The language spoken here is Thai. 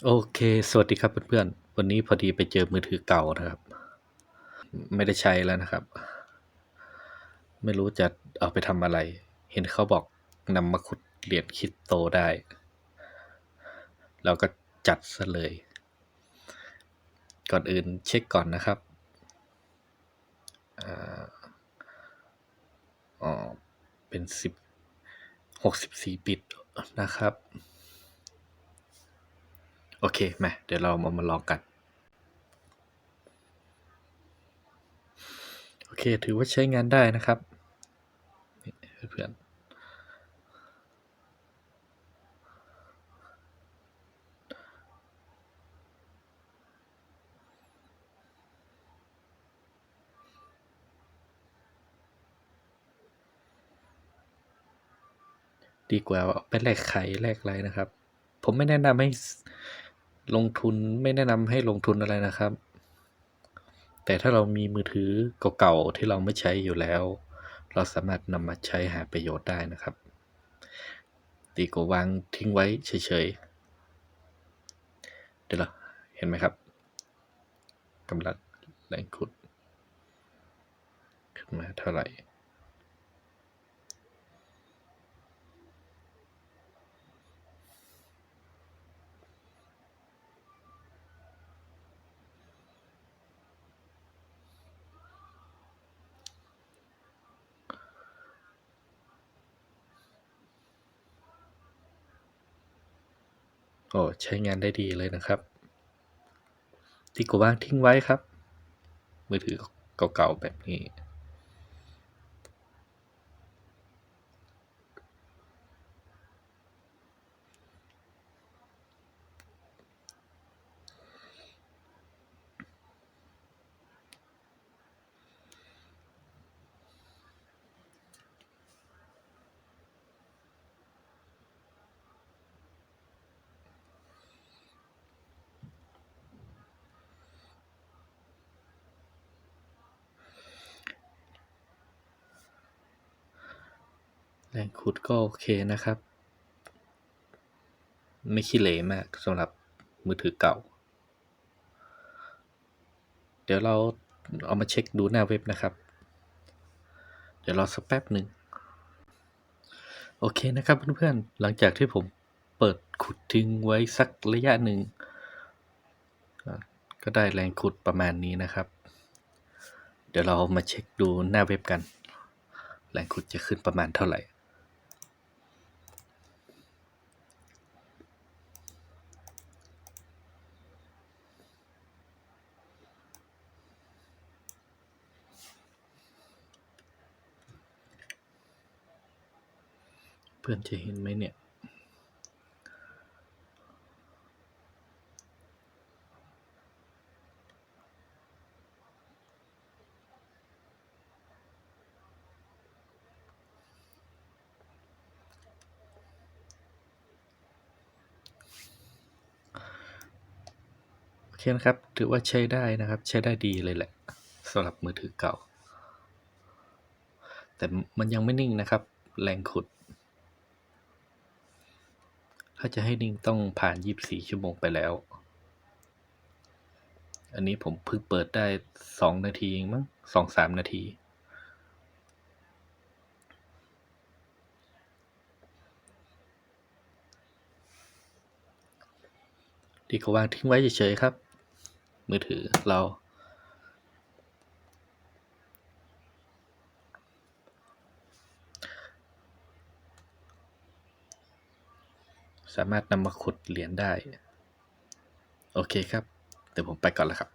โอเค สวัสดีครับเพื่อนๆ วันนี้พอดีไปเจอมือถือเก่านะครับ ไม่ได้ใช้แล้วนะครับ ไม่รู้จะเอาไปทำอะไร เห็นเขาบอกนำมาขุดเหรียญคริปโตได้ เราก็จัดซะเลย ก่อนอื่นเช็คก่อนนะครับอาอ๋อเป็นสิบหกสิบสี่บิตนะครับ โอเคมาเดี๋ยวเรามามาลองกัน โอเค ถือว่าใช้งานได้นะครับเพื่อนดีกว่าเอาไปแลกไข่แลกอะไรนะครับ ผมไม่แนะนำให้ ลงทุนไม่แนะนำให้ลงทุนอะไรนะครับ แต่ถ้าเรามีมือถือเก่าๆที่เราไม่ใช้อยู่แล้ว เราสามารถนำมาใช้หาประโยชน์ได้นะครับดีกว่าวางทิ้งไว้เฉยๆเดี๋ยวเราเห็นไหมครับกำลังแรงขุด ขึ้นมาเท่าไหร่ โอ้ใช้งานได้ดีเลยนะครับดีกว่าวางทิ้งไว้ครับ มือถือเก่าๆแบบนี้ แรงขุดก็โอเคนะครับ ไม่ขี้เหร่มากสำหรับมือถือเก่า เดี๋ยวเราเอามาเช็คดูหน้าเว็บนะครับ เดี๋ยวรอสักแป๊บหนึ่งโอเคนะครับเพื่อนๆ หลังจากที่ผมเปิดขุดทิ้งไว้สักระยะหนึ่ง ก็ได้แรงขุดประมาณนี้นะครับ เดี๋ยวเรามาเช็คดูหน้าเว็บกัน แรงขุดจะขึ้นประมาณเท่าไหร่ เพื่อนจะเห็นไหมเนี่ย โอเคนะครับ ถือว่าใช้ได้นะครับ ใช้ได้ดีเลยแหละสำหรับมือถือเก่า แต่มันยังไม่นิ่งนะครับ แรงขุด ถ้าจะให้นิ่งต้องผ่าน 24 ชั่วโมงไปแล้ว อันนี้ผมเพิ่งเปิดได้ 2 นาทีเองมั้ง2-3 นาทีดีกว่าวางทิ้งไว้เฉยๆครับ มือถือเรา สามารถนำมาขุดเหรียญได้ โอเคครับ เดี๋ยวผมไปก่อนแล้วครับ